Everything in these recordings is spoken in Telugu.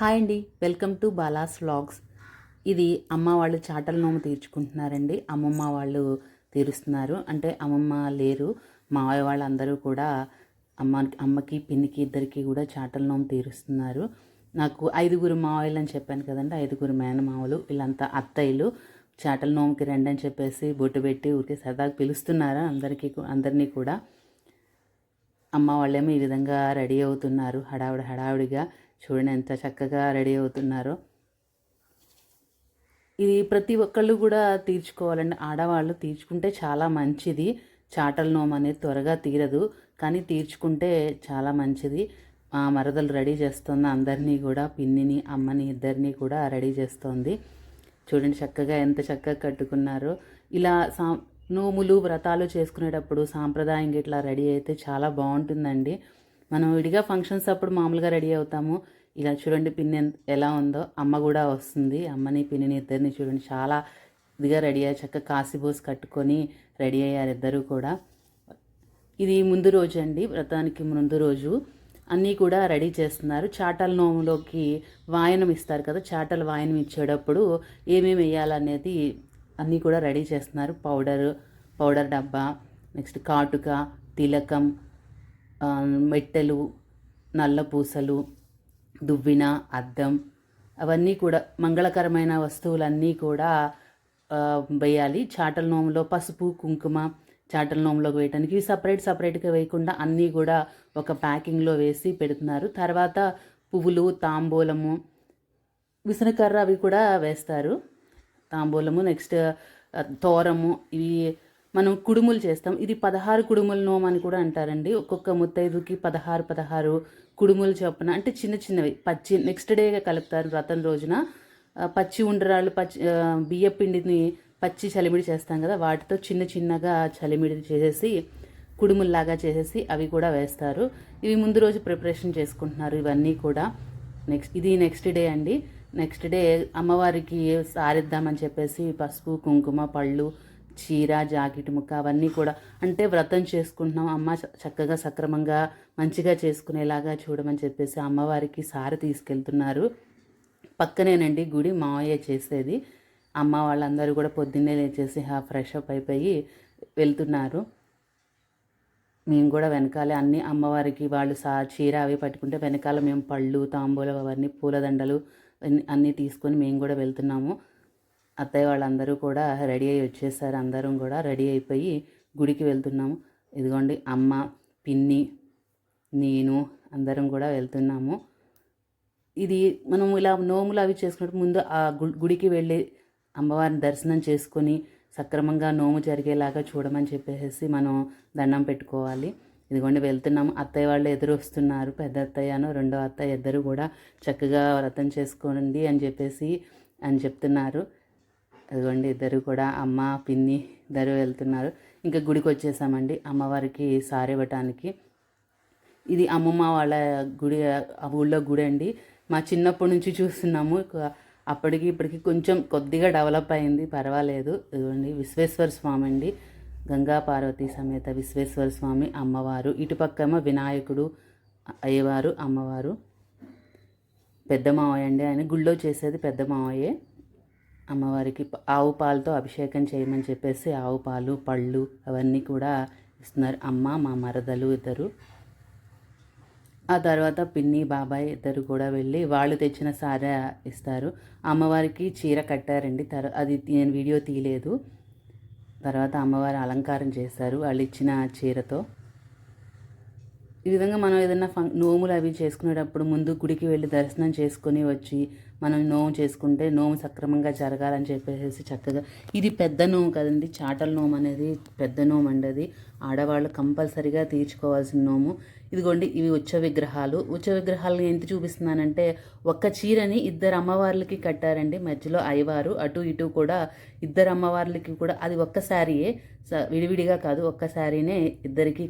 హాయ్ అండి. Welcome to Bala's vlogs. ఇది అమ్మ వాళ్ళు చాటల నోము తీర్చుకుంటున్నారండి. అమ్మమ్మ వాళ్ళు తీరుస్తున్నారు. అంటే అమ్మమ్మ లేరు. మావయ్య వాళ్ళందరూ కూడా అమ్మ అమ్మకి పిన్నికి ఇద్దరికి కూడా చాటల నోము తీరుస్తున్నారు. నాకు ఐదుగురు మావయ్యలు అని చెప్పాను కదండి. ఐదుగురు మేనమావలు వీళ్ళంతా అత్తయ్యలు. చాటల నోముకి రండి అని చెప్పేసి బొట్టు పెట్టి ఊరికే సరదాగా పిలుస్తున్నారు అందరికీ అందరినీ కూడా. అమ్మ వాళ్ళేమో ఈ విధంగా రెడీ అవుతున్నారు. హడావిడి హడావిడిగా చూడండి ఎంత చక్కగా రెడీ అవుతున్నారో. ఇది ప్రతి ఒక్కళ్ళు కూడా తీర్చుకోవాలండి. ఆడవాళ్ళు తీర్చుకుంటే చాలా మంచిది. చాటల నోము అనేది త్వరగా తీరదు కానీ తీర్చుకుంటే చాలా మంచిది. మా మరదలు రెడీ చేస్తుంది అందరినీ కూడా పిన్నిని అమ్మని ఇద్దరినీ కూడా రెడీ చేస్తోంది. చూడండి చక్కగా ఎంత చక్కగా కట్టుకున్నారో. ఇలా సా నోములు వ్రతాలు చేసుకునేటప్పుడు సాంప్రదాయంగా ఇట్లా రెడీ అయితే చాలా బాగుంటుందండి. మనం విడిగా ఫంక్షన్స్ అప్పుడు మామూలుగా రెడీ అవుతాము. ఇలా చూడండి పిన్ని ఎలా ఉందో. అమ్మ కూడా వస్తుంది. అమ్మని పిన్నిని ఇద్దరిని చూడండి. చాలా ఇదిగా రెడీ అయ్యారు. చక్కగా కాసిబోస్ కట్టుకొని రెడీ అయ్యారు ఇద్దరు కూడా. ఇది ముందు రోజు అండి. వ్రతానికి ముందు రోజు. అన్నీ కూడా రెడీ చేస్తున్నారు. చాటల నోములోకి వాయనం ఇస్తారు కదా. చాటల వాయనం ఇచ్చేటప్పుడు ఏమేమి వేయాలనేది అన్నీ కూడా రెడీ చేస్తున్నారు. పౌడర్ పౌడర్ డబ్బా నెక్స్ట్ కాటుక తిలకం మెట్టెలు నల్ల పూసలు దువ్విన అద్దం అవన్నీ కూడా మంగళకరమైన వస్తువులన్నీ కూడా వేయాలి. చాటల నోములో పసుపు కుంకుమ చాటల నోములోకి వేయటానికి ఇవి సపరేట్ సపరేట్గా వేయకుండా అన్నీ కూడా ఒక ప్యాకింగ్లో వేసి పెడుతున్నారు. తర్వాత పువ్వులు తాంబూలము విసనకర్ర అవి కూడా వేస్తారు. తాంబూలము నెక్స్ట్ తోరము ఇవి మనం కుడుములు చేస్తాం. ఇది పదహారు కుడుముల నోమ్ అని కూడా అంటారండి. ఒక్కొక్క ముత్తైదుకి పదహారు పదహారు కుడుములు చొప్పున అంటే చిన్న చిన్నవి. పచ్చి నెక్స్ట్ డే కలుపుతారు వ్రతం రోజున. పచ్చి ఉండరాళ్ళు పచ్చి బియ్య పిండిని పచ్చి చలిమిడి చేస్తాం కదా వాటితో చిన్న చిన్నగా చలిమిడి చేసేసి కుడుముల్లాగా చేసేసి అవి కూడా వేస్తారు. ఇవి ముందు రోజు ప్రిపరేషన్ చేసుకుంటున్నారు ఇవన్నీ కూడా. నెక్స్ట్ ఇది నెక్స్ట్ డే అండి. నెక్స్ట్ డే అమ్మవారికి సారిద్దామని చెప్పేసి పసుపు కుంకుమ పళ్ళు చీర జాకెట్ ముక్క అవన్నీ కూడా అంటే వ్రతం చేసుకుంటున్నాం. అమ్మ చ- చక్కగా సక్రమంగా మంచిగా చేసుకునేలాగా చూడమని చెప్పేసి అమ్మవారికి సారి తీసుకెళ్తున్నారు. పక్కనేనండి గుడి మావయ్య చేసేది. అమ్మ వాళ్ళందరూ కూడా పొద్దున్నే లేచేసి హా ఫ్రెష్ అప్ అయిపోయి వెళ్తున్నారు. మేము కూడా వెనకాలే అన్ని అమ్మవారికి వాళ్ళు సా చీర అవి పట్టుకుంటే వెనకాల మేము పళ్ళు తాంబూలం అవన్నీ పూలదండలు అన్నీ తీసుకొని మేము కూడా వెళ్తున్నాము. అత్తయ్య వాళ్ళందరూ కూడా రెడీ అయ్యి వచ్చేసారు. అందరం కూడా రెడీ అయిపోయి గుడికి వెళ్తున్నాము. ఇదిగోండి అమ్మ పిన్ని నేను అందరం కూడా వెళ్తున్నాము. ఇది మనం ఇలా నోములు అవి చేసుకున్నప్పుడు ముందు ఆ గుడికి వెళ్ళి అమ్మవారిని దర్శనం చేసుకొని సక్రమంగా నోము జరిగేలాగా చూడమని చెప్పేసి మనం దండం పెట్టుకోవాలి. ఇదిగోండి వెళ్తున్నాము. అత్తయ్య వాళ్ళు ఎదురు వస్తున్నారు. పెద్ద అత్తయ్యను రెండో అత్తయ్య ఇద్దరు కూడా చక్కగా వ్రతం చేసుకోండి అని చెప్పేసి అని చెప్తున్నారు. ఇదిగోండి ఇద్దరు కూడా అమ్మ పిన్ని ఇద్దరు వెళ్తున్నారు. ఇంకా గుడికి వచ్చేసామండి. అమ్మవారికి సారి ఇవ్వటానికి. ఇది అమ్మమ్మ వాళ్ళ గుడి ఆ ఊళ్ళో గుడి అండి. మా చిన్నప్పటి నుంచి చూస్తున్నాము. అప్పటికి ఇప్పటికి కొంచెం కొద్దిగా డెవలప్ అయింది. పర్వాలేదు. ఇదిగోండి విశ్వేశ్వర స్వామి అండి. గంగా పార్వతి సమేత విశ్వేశ్వర స్వామి అమ్మవారు. ఇటుపక్కేమో వినాయకుడు అయ్యవారు అమ్మవారు. పెద్ద మావయ్య అండి. ఆయన గుళ్ళో చేసేది పెద్ద మావయ్యే. అమ్మవారికి ఆవు పాలతో అభిషేకం చేయమని చెప్పేసి ఆవు పాలు పళ్ళు అవన్నీ కూడా ఇస్తున్నారు. అమ్మ మా మరదలు ఇద్దరు. ఆ తర్వాత పిన్ని బాబాయ్ ఇద్దరు కూడా వెళ్ళి వాళ్ళు తెచ్చిన సారా ఇస్తారు. అమ్మవారికి చీర కట్టారండి. తర్ అది నేను వీడియో తీయలేదు. తర్వాత అమ్మవారు అలంకారం చేశారు వాళ్ళు ఇచ్చిన చీరతో. ఈ విధంగా మనం ఏదైనా ఫం నోములు అవి చేసుకునేటప్పుడు ముందు గుడికి వెళ్ళి దర్శనం చేసుకొని వచ్చి మనం నోము చేసుకుంటే నోము సక్రమంగా జరగాలని చెప్పేసి చక్కగా ఇది పెద్ద నోము కదండి. చాటల నోము అనేది పెద్ద నోము అండి అది. ఆడవాళ్ళు కంపల్సరిగా తీర్చుకోవాల్సిన నోము. ఇదిగోండి ఇవి ఉచ్చ విగ్రహాలు. ఉచ్చ విగ్రహాలను ఎంత చూపిస్తున్నానంటే ఒక్క చీరని ఇద్దరు అమ్మవార్లకి కట్టారండి. మధ్యలో అయ్యవారు అటు ఇటు కూడా ఇద్దరు అమ్మవార్లకి కూడా అది ఒక్క శారీయే. స- విడివిడిగా కాదు ఒక్క శారీనే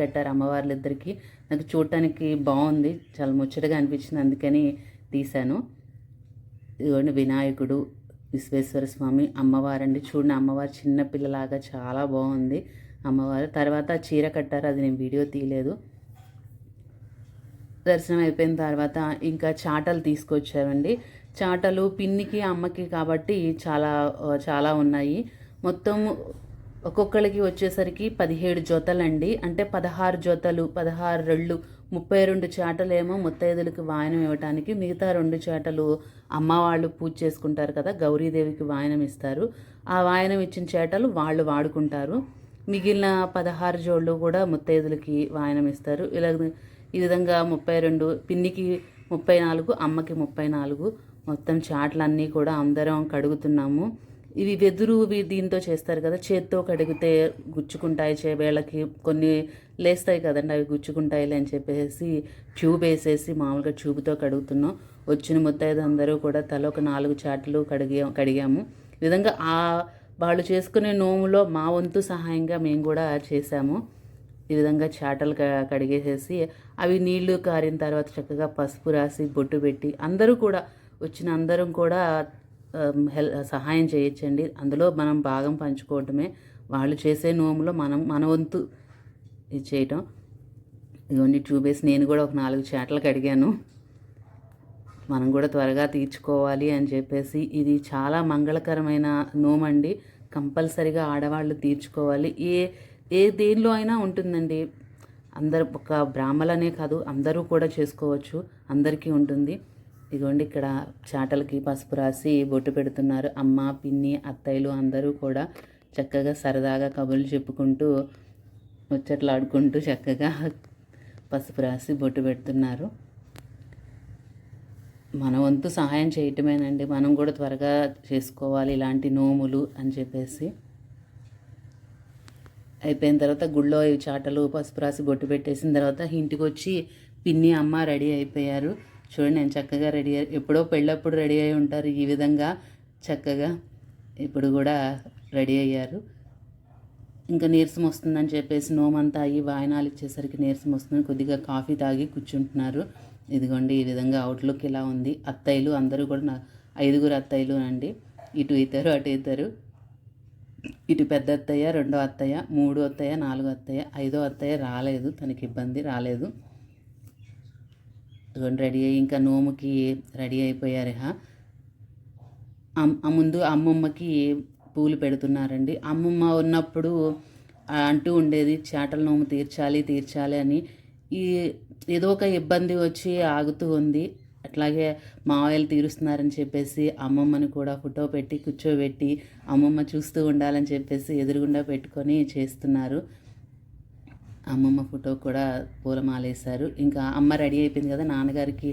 కట్టారు అమ్మవార్లు ఇద్దరికి నాకు చూడటానికి బాగుంది. చాలా ముచ్చటగా అనిపించింది అందుకని తీశాను. ఇదిగోండి వినాయకుడు విశ్వేశ్వర స్వామి అమ్మవారండి. చూడండి అమ్మవారు చిన్నపిల్లలాగా చాలా బాగుంది అమ్మవారు. తర్వాత చీర కట్టారు అది నేను వీడియో తీయలేదు. దర్శనం అయిపోయిన తర్వాత ఇంకా చాటలు తీసుకొచ్చారండి. చాటలు పిన్నికి అమ్మకి కాబట్టి చాలా చాలా ఉన్నాయి. మొత్తం ఒక్కొక్కరికి వచ్చేసరికి పదిహేడు జతలండి. అంటే పదహారు జతలు పదహారు రెళ్ళు ముప్పై రెండు చాటలేమో ముత్తైదులకి వాయనం ఇవ్వటానికి మిగతా రెండు చాటలు అమ్మ వాళ్ళు పూజ చేసుకుంటారు కదా గౌరీదేవికి వాయనం ఇస్తారు. ఆ వాయనం ఇచ్చిన చేటలు వాళ్ళు వాడుకుంటారు. మిగిలిన పదహారు జోళ్ళు కూడా ముత్తైదులకి వాయనం ఇస్తారు. ఇలా ఈ విధంగా ముప్పై రెండు పిన్నికి ముప్పై నాలుగు అమ్మకి ముప్పై నాలుగు మొత్తం చాట్లన్నీ కూడా అందరం కడుగుతున్నాము. ఇవి వెదురు ఇవి దీంతో చేస్తారు కదా. చేత్తో కడిగితే గుచ్చుకుంటాయి చేవేళ్ళకి. కొన్ని లేస్తాయి కదండి అవి గుచ్చుకుంటాయి అని చెప్పేసి ట్యూబ్ వేసేసి మామూలుగా ట్యూబ్తో కడుగుతున్నాం. వచ్చిన ముత్తైదు అందరూ కూడా తల ఒక నాలుగు చాట్లు కడిగా కడిగాము. ఈ విధంగా ఆ వాళ్ళు చేసుకునే నోములో మా వంతు సహాయంగా మేము కూడా చేశాము. ఈ విధంగా చాటలు కడిగేసేసి అవి నీళ్ళు కారిన తర్వాత చక్కగా పసుపు రాసి బొట్టు పెట్టి అందరూ కూడా వచ్చిన అందరం కూడా హెల్ సహాయం చేయొచ్చండి. అందులో మనం భాగం పంచుకోవటమే. వాళ్ళు చేసే నోములో మనం మన వంతు ఇది చేయటం. ఇవన్నీ చూపేసి నేను కూడా ఒక నాలుగు చాటలు కడిగాను. మనం కూడా త్వరగా తీర్చుకోవాలి అని చెప్పేసి. ఇది చాలా మంగళకరమైన నోమండి. కంపల్సరిగా ఆడవాళ్ళు తీర్చుకోవాలి. ఏ ఏ దేనిలో అయినా ఉంటుందండి. అందరు ఒక బ్రాహ్మలనే కాదు అందరూ కూడా చేసుకోవచ్చు. అందరికీ ఉంటుంది. ఇదిగోండి ఇక్కడ చాటలకి పసుపు రాసి బొట్టు పెడుతున్నారు. అమ్మ పిన్ని అత్తయ్యలు అందరూ కూడా చక్కగా సరదాగా కబుర్లు చెప్పుకుంటూ ముచ్చట్లాడుకుంటూ చక్కగా పసుపు రాసి బొట్టు పెడుతున్నారు. మన వంతు సహాయం చేయటమేనండి. మనం కూడా త్వరగా చేసుకోవాలి ఇలాంటి నోములు అని చెప్పేసి. అయిపోయిన తర్వాత గుళ్ళో ఈ చాటలు పసుపు రాసి బొట్టు పెట్టేసిన తర్వాత ఇంటికి వచ్చి పిన్ని అమ్మ రెడీ అయిపోయారు. చూడండి నేను చక్కగా రెడీ అయ్యి ఎప్పుడో పెళ్ళప్పుడు రెడీ అయి ఉంటారు ఈ విధంగా చక్కగా ఇప్పుడు కూడా రెడీ అయ్యారు. ఇంకా నీరసం వస్తుందని చెప్పేసి నోమంతా అయ్యి వాయనాలు ఇచ్చేసరికి నీరసం వస్తుంది. కొద్దిగా కాఫీ తాగి కూర్చుంటున్నారు. ఇదిగోండి ఈ విధంగా అవుట్లుక్ ఇలా ఉంది. అత్తయ్యలు అందరూ కూడా నా ఐదుగురు అత్తయ్యలు అండి. ఇటు ఇద్దరు అటు ఇద్దరు ఇటు పెద్ద అత్తయ్య రెండో అత్తయ్య మూడో అత్తయ్య నాలుగో అత్తయ్య ఐదో అత్తయ్య రాలేదు. తనకి ఇబ్బంది రాలేదు. ఇదిగోండి రెడీ అయ్యి ఇంకా నోముకి రెడీ అయిపోయారు ఆ ముందు అమ్మమ్మకి పూలు పెడుతున్నారండి. అమ్మమ్మ ఉన్నప్పుడు అంటూ ఉండేది చేటల నోము తీర్చాలి తీర్చాలి అని. ఈ ఏదో ఒక ఇబ్బంది వచ్చి ఆగుతూ ఉంది. అట్లాగే మావయ్యలు తీరుస్తున్నారని చెప్పేసి అమ్మమ్మని కూడా ఫోటో పెట్టి కూర్చోబెట్టి అమ్మమ్మ చూస్తూ ఉండాలని చెప్పేసి ఎదురుగుండా పెట్టుకొని చేస్తున్నారు. అమ్మమ్మ ఫోటో కూడా పూలమాలేశారు. ఇంకా అమ్మ రెడీ అయిపోయింది కదా నాన్నగారికి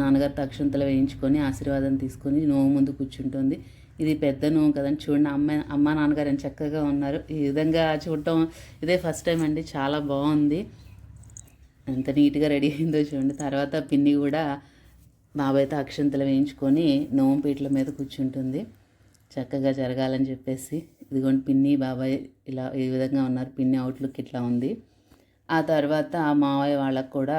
నాన్నగారితో అక్షంతలు వేయించుకొని ఆశీర్వాదం తీసుకొని నోము ముందు కూర్చుంటుంది. ఇది పెద్ద నోము కదండి. చూడండి అమ్మ అమ్మ నాన్నగారు ఎంత చక్కగా ఉన్నారు. ఈ విధంగా చూడటం ఇదే ఫస్ట్ టైం అండి. చాలా బాగుంది. ఎంత నీట్గా రెడీ అయిందో చూడండి. తర్వాత పిన్ని కూడా బాబాయ్తో అక్షంతలు వేయించుకొని నోము పీటల మీద కూర్చుంటుంది. చక్కగా జరగాలని చెప్పేసి ఇదిగోండి పిన్ని బాబాయ్ ఇలా ఈ విధంగా ఉన్నారు. పిన్ని అవుట్లుక్ ఇట్లా ఉంది. ఆ తర్వాత మావయ్య వాళ్ళకు కూడా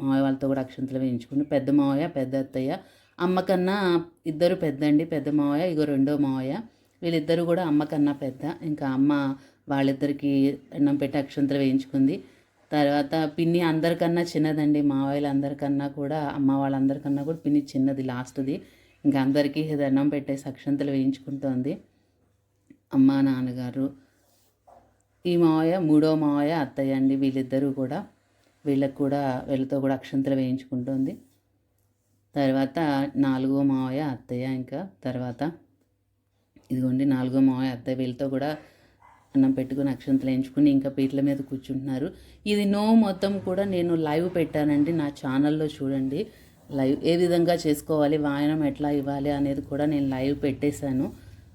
మావయ్య వాళ్ళతో కూడా అక్షంతలు వేయించుకుని పెద్ద మావయ్య పెద్ద అత్తయ్య. అమ్మకన్నా ఇద్దరు పెద్దండి. పెద్ద మావయ్య ఇగో రెండో మావయ్య. వీళ్ళిద్దరూ కూడా అమ్మకన్నా పెద్ద. ఇంకా అమ్మ వాళ్ళిద్దరికి అన్నం పెట్టి అక్షంతలు వేయించుకుంది. తర్వాత పిన్ని అందరికన్నా చిన్నదండి. మావయ్యలు అందరికన్నా కూడా అమ్మ వాళ్ళందరికన్నా కూడా పిన్ని చిన్నది లాస్ట్ది ఇంకా అందరికీ దండం పెట్టేసి అక్షంతలు వేయించుకుంటోంది. అమ్మ నాన్నగారు ఈ మావయ్య మూడో మావయ్య అత్తయ్య అండి వీళ్ళిద్దరూ కూడా వీళ్ళకు కూడా వీళ్ళతో కూడా అక్షంతలు వేయించుకుంటుంది. తర్వాత నాలుగో మావయ్య అత్తయ్య ఇంకా తర్వాత ఇదిగోండి నాలుగో మావయ్య అత్తయ్య వీళ్ళతో కూడా అన్నం పెట్టుకుని అక్షంతలు వేయించుకుని ఇంకా పీటల మీద కూర్చుంటున్నారు. ఇది నో మొత్తం కూడా నేను లైవ్ పెట్టానండి నా ఛానల్లో చూడండి. లైవ్ ఏ విధంగా చేసుకోవాలి వాయనం ఎట్లా ఇవ్వాలి అనేది కూడా నేను లైవ్ పెట్టేశాను.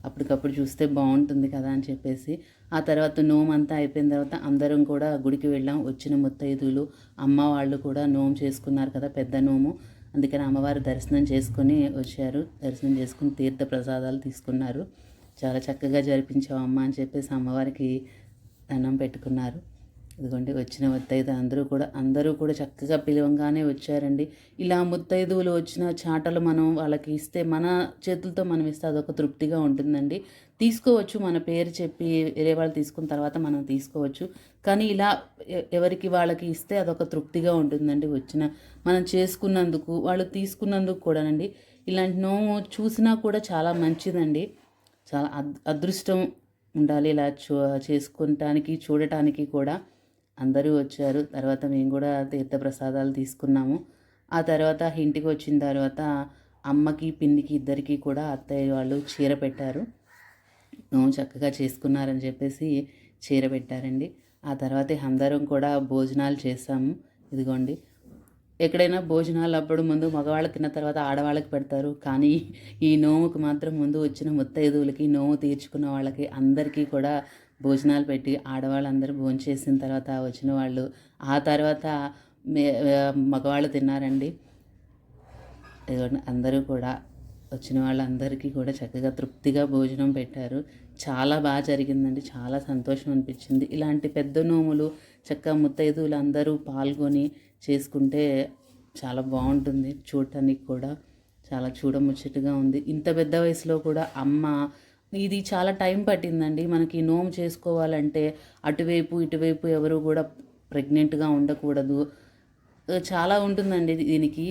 అప్పటికప్పుడు చూస్తే బాగుంటుంది కదా అని చెప్పేసి. ఆ తర్వాత నోమ్ అంతా అయిపోయిన తర్వాత అందరం కూడా గుడికి వెళ్ళాం. వచ్చిన ముత్తైదులు అమ్మ వాళ్ళు కూడా నోము చేసుకున్నారు కదా పెద్ద నోము. అందుకని అమ్మవారు దర్శనం చేసుకొని వచ్చారు. దర్శనం చేసుకుని తీర్థ ప్రసాదాలు తీసుకున్నారు. చాలా చక్కగా జరిపించావు అమ్మ అని చెప్పేసి అమ్మవారికి దండం పెట్టుకున్నారు. ఇదిగోండి వచ్చిన ముత్తైదు అందరూ కూడా అందరూ కూడా చక్కగా పిలవంగానే వచ్చారండి. ఇలా ముత్తైదువులు వచ్చిన చాటలు మనం వాళ్ళకి ఇస్తే మన చేతులతో మనం ఇస్తే అదొక తృప్తిగా ఉంటుందండి. తీసుకోవచ్చు మన పేరు చెప్పి వేరే వాళ్ళు తీసుకున్న తర్వాత మనం తీసుకోవచ్చు. కానీ ఇలా ఎవరికి వాళ్ళకి ఇస్తే అదొక తృప్తిగా ఉంటుందండి వచ్చిన. మనం చేసుకున్నందుకు వాళ్ళు తీసుకున్నందుకు కూడానండి. ఇలాంటి నోము చూసినా కూడా చాలా మంచిదండి. చాలా అద్ అదృష్టం ఉండాలి ఇలా చూ చేసుకుంటానికి చూడటానికి కూడా. అందరూ వచ్చారు. తర్వాత మేము కూడా తీర్థప్రసాదాలు తీసుకున్నాము. ఆ తర్వాత ఇంటికి వచ్చిన తర్వాత అమ్మకి పిన్నికి ఇద్దరికి కూడా అత్తయ్య వాళ్ళు చీర పెట్టారు. నోము చక్కగా చేసుకున్నారని చెప్పేసి చీర పెట్టారండి. ఆ తర్వాత అందరం కూడా భోజనాలు చేసాము ఇదిగోండి. ఎక్కడైనా భోజనాలు అప్పుడు ముందు మగవాళ్ళు తిన్న తర్వాత ఆడవాళ్ళకి పెడతారు. కానీ ఈ నోముకు మాత్రం ముందు వచ్చిన ముత్తైదువులకి నోము తీర్చుకున్న వాళ్ళకి అందరికీ కూడా భోజనాలు పెట్టి ఆడవాళ్ళందరూ భోజనం చేసిన తర్వాత వచ్చిన వాళ్ళు ఆ తర్వాత మగవాళ్ళు తిన్నారండి. అందరూ కూడా వచ్చిన వాళ్ళందరికీ కూడా చక్కగా తృప్తిగా భోజనం పెట్టారు. చాలా బాగా జరిగిందండి. చాలా సంతోషం అనిపించింది. ఇలాంటి పెద్ద నోములు చక్కగా ముత్తైదువులు అందరూ పాల్గొని చేసుకుంటే చాలా బాగుంటుంది. చూడటానికి కూడా చాలా చూడముచ్చటగా ఉంది. ఇంత పెద్ద వయసులో కూడా అమ్మ ఇది చాలా టైం పట్టిందండి. మనకి నోము చేసుకోవాలంటే అటువైపు ఇటువైపు ఎవరు కూడా ప్రెగ్నెంట్గా ఉండకూడదు. చాలా ఉంటుందండి దీనికి.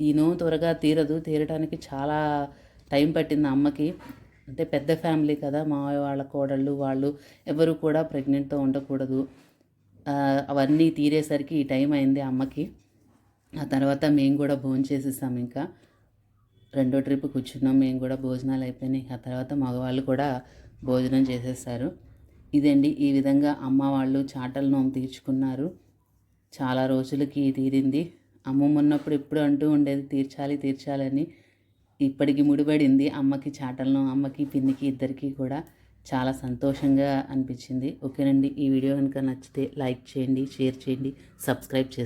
ఈ నోము త్వరగా తీరదు. తీరడానికి చాలా టైం పట్టింది అమ్మకి. అంటే పెద్ద ఫ్యామిలీ కదా మా వాళ్ళ కోడళ్ళు వాళ్ళు ఎవరు కూడా ప్రెగ్నెంట్తో ఉండకూడదు. అవన్నీ తీరేసరికి ఈ టైం అయింది అమ్మకి. ఆ తర్వాత మేము కూడా భోజనం చేసేసాం ఇంకా. రెండో ట్రిప్ కూర్చున్నాం మేము కూడా భోజనాలు అయిపోయినాయి. ఆ తర్వాత మగవాళ్ళు కూడా భోజనం చేసేసారు ఇదండి ఈ విధంగా అమ్మ వాళ్ళు చాటల నోము తీర్చుకున్నారు. చాలా రోజులకి తీరింది. అమ్మమ్మ ఉన్నప్పుడు ఎప్పుడు అంటూ ఉండేది తీర్చాలి తీర్చాలని ఇప్పటికి ముడిపడింది అమ్మకి చాటలను అమ్మకి పిన్నికి ఇద్దరికి కూడా చాలా సంతోషంగా అనిపించింది. ఓకేనండి ఈ వీడియో కనుక నచ్చితే లైక్ చేయండి షేర్ చేయండి సబ్స్క్రైబ్ చేయండి